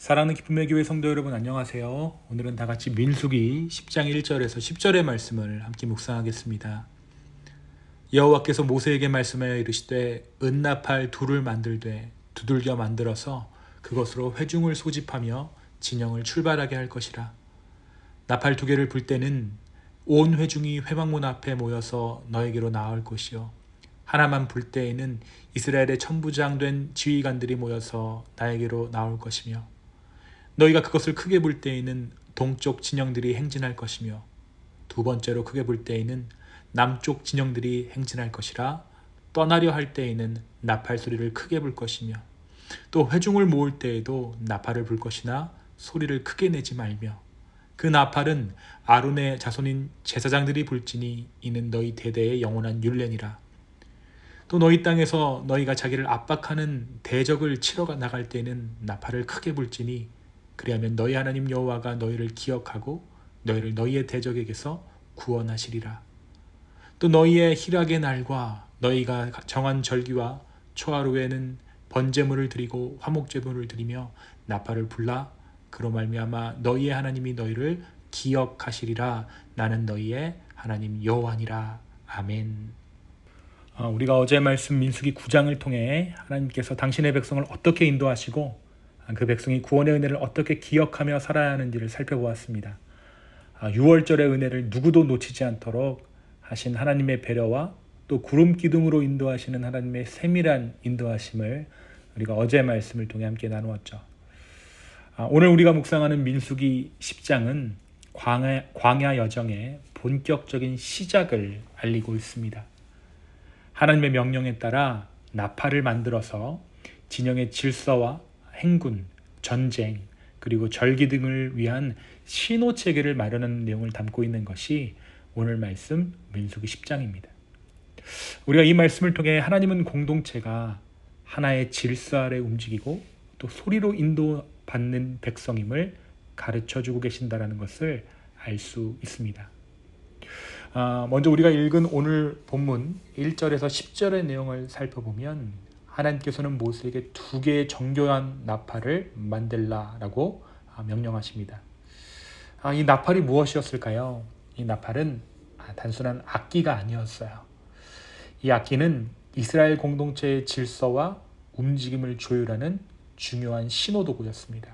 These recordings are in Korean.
사랑하는 기쁨의 교회 성도 여러분 안녕하세요. 오늘은 다 같이 민수기 10장 1절에서 10절의 말씀을 함께 묵상하겠습니다. 여호와께서 모세에게 말씀하여 이르시되 은나팔 둘을 만들되 두들겨 만들어서 그것으로 회중을 소집하며 진영을 출발하게 할 것이라. 나팔 두 개를 불 때는 온 회중이 회막문 앞에 모여서 너에게로 나올 것이요 하나만 불 때에는 이스라엘의 천부장 된 지휘관들이 모여서 나에게로 나올 것이며 너희가 그것을 크게 볼 때에는 동쪽 진영들이 행진할 것이며 두 번째로 크게 볼 때에는 남쪽 진영들이 행진할 것이라 떠나려 할 때에는 나팔 소리를 크게 불 것이며 또 회중을 모을 때에도 나팔을 불 것이나 소리를 크게 내지 말며 그 나팔은 아론의 자손인 제사장들이 불지니 이는 너희 대대의 영원한 율례니라. 또 너희 땅에서 너희가 자기를 압박하는 대적을 치러 나갈 때는 나팔을 크게 불지니 그리하면 너희 하나님 여호와가 너희를 기억하고 너희를 너희의 대적에게서 구원하시리라. 또 너희의 희락의 날과 너희가 정한 절기와 초하루에는 번제물을 드리고 화목제물을 드리며 나팔을 불라 그로 말미암아 너희의 하나님이 너희를 기억하시리라 나는 너희의 하나님 여호와니라 아멘. 어, 우리가 어제 말씀 민수기 9장을 통해 하나님께서 당신의 백성을 어떻게 인도하시고 그 백성이 구원의 은혜를 어떻게 기억하며 살아야 하는지를 살펴보았습니다. 6월절의 아, 은혜를 누구도 놓치지 않도록 하신 하나님의 배려와 또 구름 기둥으로 인도하시는 하나님의 세밀한 인도하심을 우리가 어제 말씀을 통해 함께 나누었죠. 아, 오늘 우리가 묵상하는 민수기 10장은 광야, 광야 여정의 본격적인 시작을 알리고 있습니다. 하나님의 명령에 따라 나팔을 만들어서 진영의 질서와 행군, 전쟁, 그리고 절기 등을 위한 신호 체계를 마련하는 내용을 담고 있는 것이 오늘 말씀 민수기 10장입니다. 우리가 이 말씀을 통해 하나님은 공동체가 하나의 질서 아래 움직이고 또 소리로 인도받는 백성임을 가르쳐 주고 계신다라는 것을 알 수 있습니다. 아, 먼저 우리가 읽은 오늘 본문 1절에서 10절의 내용을 살펴보면 하나님께서는 모세에게 두 개의 정교한 나팔을 만들라라고 아, 명령하십니다. 아, 이 나팔이 무엇이었을까요? 이 나팔은 아, 단순한 악기가 아니었어요. 이 악기는 이스라엘 공동체의 질서와 움직임을 조율하는 중요한 신호도구였습니다.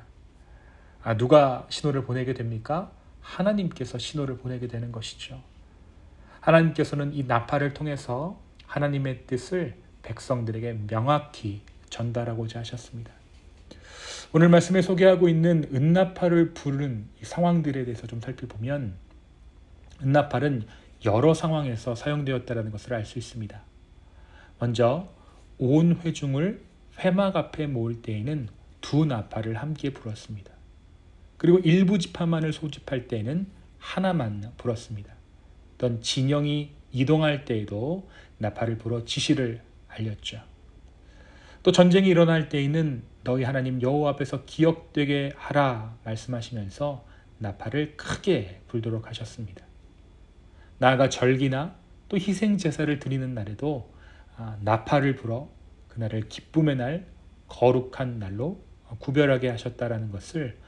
아, 누가 신호를 보내게 됩니까? 하나님께서 신호를 보내게 되는 것이죠. 하나님께서는 이 나팔을 통해서 하나님의 뜻을 백성들에게 명확히 전달하고자 하셨습니다. 오늘 말씀에 소개하고 있는 은나팔을 부르는 상황들에 대해서 좀 살펴보면 은나팔은 여러 상황에서 사용되었다는 것을 알 수 있습니다. 먼저 온 회중을 회막 앞에 모을 때에는 두 나팔을 함께 불었습니다. 그리고 일부 지파만을 소집할 때에는 하나만 불었습니다. 어떤 진영이 이동할 때에도 나팔을 불어 지시를 알렸죠. 또 전쟁이 일어날 때에는 너희 하나님 여호와 앞에서 기억되게 하라 말씀하시면서 나팔을 크게 불도록 하셨습니다. 나아가 절기나 또 희생 제사를 드리는 날에도 아, 나팔을 불어 그날을 기쁨의 날, 거룩한 날로 구별하게 하셨다라는 것을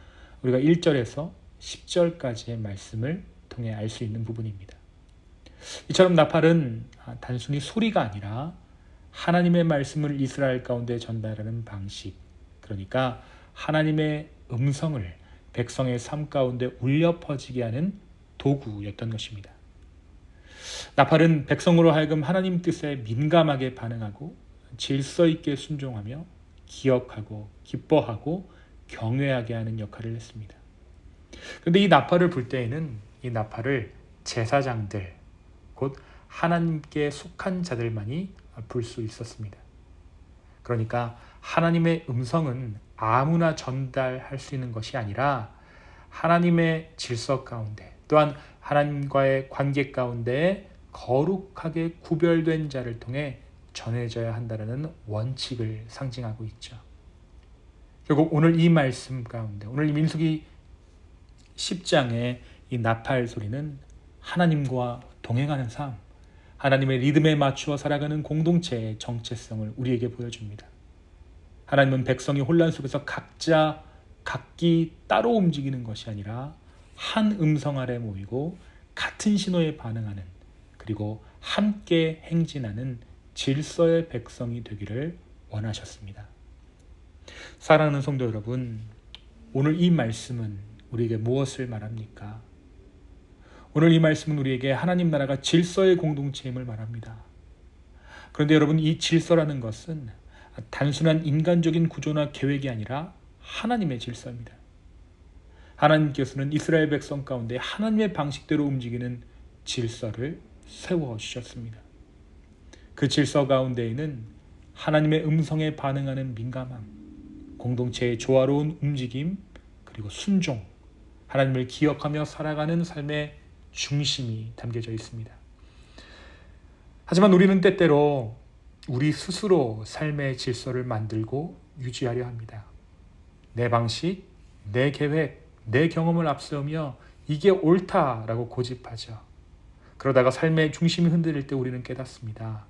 우리가 1절에서 10절까지의 말씀을 통해 알 수 있는 부분입니다. 이처럼 나팔은 아, 단순히 소리가 아니라 하나님의 말씀을 이스라엘 가운데 전달하는 방식, 그러니까 하나님의 음성을 백성의 삶 가운데 울려 퍼지게 하는 도구였던 것입니다. 나팔은 백성으로 하여금 하나님 뜻에 민감하게 반응하고 질서 있게 순종하며 기억하고 기뻐하고 경외하게 하는 역할을 했습니다. 그런데 이 나팔을 불 때에는 이 나팔을 제사장들, 곧 하나님께 속한 자들만이 불 수 있었습니다. 그러니까 하나님의 음성은 아무나 전달할 수 있는 것이 아니라 하나님의 질서 가운데 또한 하나님과의 관계 가운데 거룩하게 구별된 자를 통해 전해져야 한다는 원칙을 상징하고 있죠. 결국 오늘 이 말씀 가운데 오늘 이 민수기 10장의 이 나팔 소리는 하나님과 동행하는 삶, 하나님의 리듬에 맞추어 살아가는 공동체의 정체성을 우리에게 보여줍니다. 하나님은 백성이 혼란 속에서 각자 각기 따로 움직이는 것이 아니라 한 음성 아래 모이고 같은 신호에 반응하는 그리고 함께 행진하는 질서의 백성이 되기를 원하셨습니다. 사랑하는 성도 여러분, 오늘 이 말씀은 우리에게 무엇을 말합니까? 오늘 이 말씀은 우리에게 하나님 나라가 질서의 공동체임을 말합니다. 그런데 여러분, 이 질서라는 것은 단순한 인간적인 구조나 계획이 아니라 하나님의 질서입니다. 하나님께서는 이스라엘 백성 가운데 하나님의 방식대로 움직이는 질서를 세워 주셨습니다. 그 질서 가운데에는 하나님의 음성에 반응하는 민감함, 공동체의 조화로운 움직임, 그리고 순종, 하나님을 기억하며 살아가는 삶의 중심이 담겨져 있습니다. 하지만 우리는 때때로 우리 스스로 삶의 질서를 만들고 유지하려 합니다. 내 방식, 내 계획, 내 경험을 앞세우며 이게 옳다라고 고집하죠. 그러다가 삶의 중심이 흔들릴 때 우리는 깨닫습니다.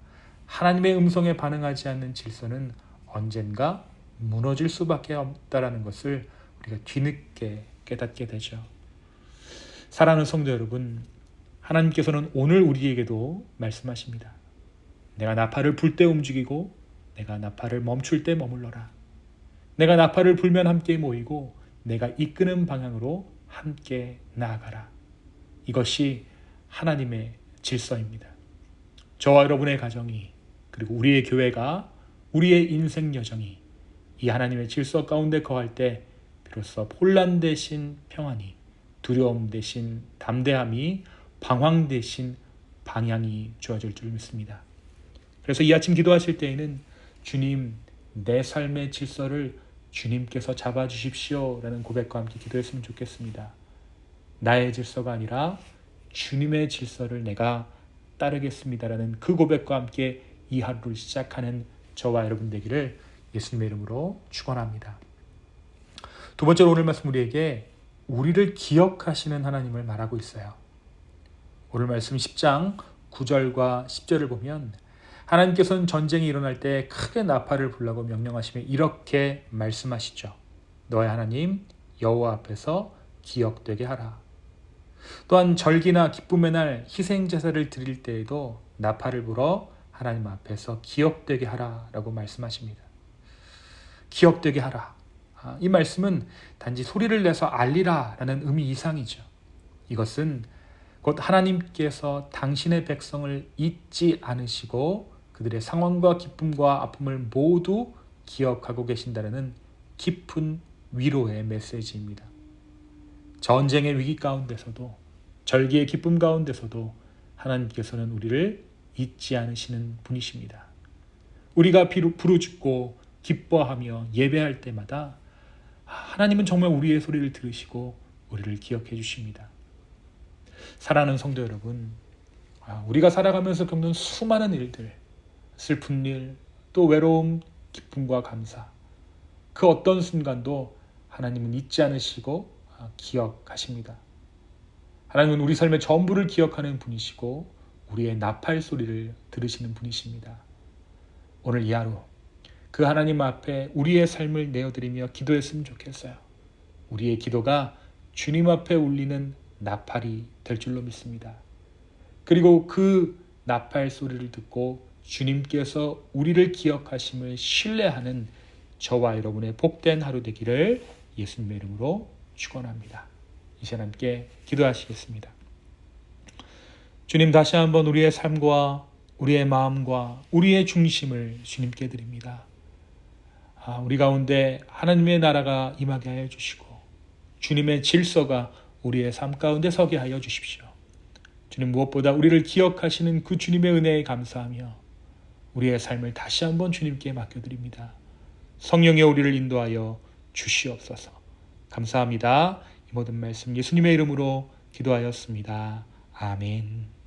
하나님의 음성에 반응하지 않는 질서는 언젠가 무너질 수밖에 없다라는 것을 우리가 뒤늦게 깨닫게 되죠. 사랑하는 성도 여러분, 하나님께서는 오늘 우리에게도 말씀하십니다. 내가 나팔을 불 때 움직이고 내가 나팔을 멈출 때 머물러라. 내가 나팔을 불면 함께 모이고 내가 이끄는 방향으로 함께 나아가라. 이것이 하나님의 질서입니다. 저와 여러분의 가정이 그리고 우리의 교회가 우리의 인생 여정이 이 하나님의 질서 가운데 거할 때 비로소 혼란 대신 평안이 두려움 대신 담대함이 방황 대신 방향이 주어질 줄 믿습니다. 그래서 이 아침 기도하실 때에는 주님 내 삶의 질서를 주님께서 잡아주십시오 라는 고백과 함께 기도했으면 좋겠습니다. 나의 질서가 아니라 주님의 질서를 내가 따르겠습니다라는 그 고백과 함께 이 하루를 시작하는 저와 여러분 되기를 예수님의 이름으로 축원합니다. 두 번째로 오늘 말씀 우리에게 우리를 기억하시는 하나님을 말하고 있어요. 오늘 말씀 10장 9절과 10절을 보면 하나님께서는 전쟁이 일어날 때 크게 나팔을 불라고 명령하시며 이렇게 말씀하시죠. 너의 하나님 여호와 앞에서 기억되게 하라. 또한 절기나 기쁨의 날 희생 제사를 드릴 때에도 나팔을 불어 하나님 앞에서 기억되게 하라라고 말씀하십니다. 기억되게 하라. 아, 이 말씀은 단지 소리를 내서 알리라 라는 의미 이상이죠. 이것은 곧 하나님께서 당신의 백성을 잊지 않으시고 그들의 상황과 기쁨과 아픔을 모두 기억하고 계신다는 깊은 위로의 메시지입니다. 전쟁의 위기 가운데서도 절기의 기쁨 가운데서도 하나님께서는 우리를 잊지 않으시는 분이십니다. 우리가 부르짖고 기뻐하며 예배할 때마다 하나님은 정말 우리의 소리를 들으시고 우리를 기억해 주십니다. 사랑하는 성도 여러분, 아, 우리가 살아가면서 겪는 수많은 일들, 슬픈 일, 또 외로움, 기쁨과 감사. 그 어떤 순간도 하나님은 잊지 않으시고 아, 기억하십니다. 하나님은 우리 삶의 전부를 기억하는 분이시고 우리의 나팔 소리를 들으시는 분이십니다. 오늘 이 하루 그 하나님 앞에 우리의 삶을 내어드리며 기도했으면 좋겠어요. 우리의 기도가 주님 앞에 울리는 나팔이 될 줄로 믿습니다. 그리고 그 나팔 소리를 듣고 주님께서 우리를 기억하심을 신뢰하는 저와 여러분의 복된 하루 되기를 예수님의 이름으로 축원합니다. 이 시간 함께 기도하시겠습니다. 주님 다시 한번 우리의 삶과 우리의 마음과 우리의 중심을 주님께 드립니다. 아, 우리 가운데 하나님의 나라가 임하게 하여 주시고 주님의 질서가 우리의 삶 가운데 서게 하여 주십시오. 주님 무엇보다 우리를 기억하시는 그 주님의 은혜에 감사하며 우리의 삶을 다시 한번 주님께 맡겨드립니다. 성령의 우리를 인도하여 주시옵소서. 감사합니다. 이 모든 말씀 예수님의 이름으로 기도하였습니다. 아멘.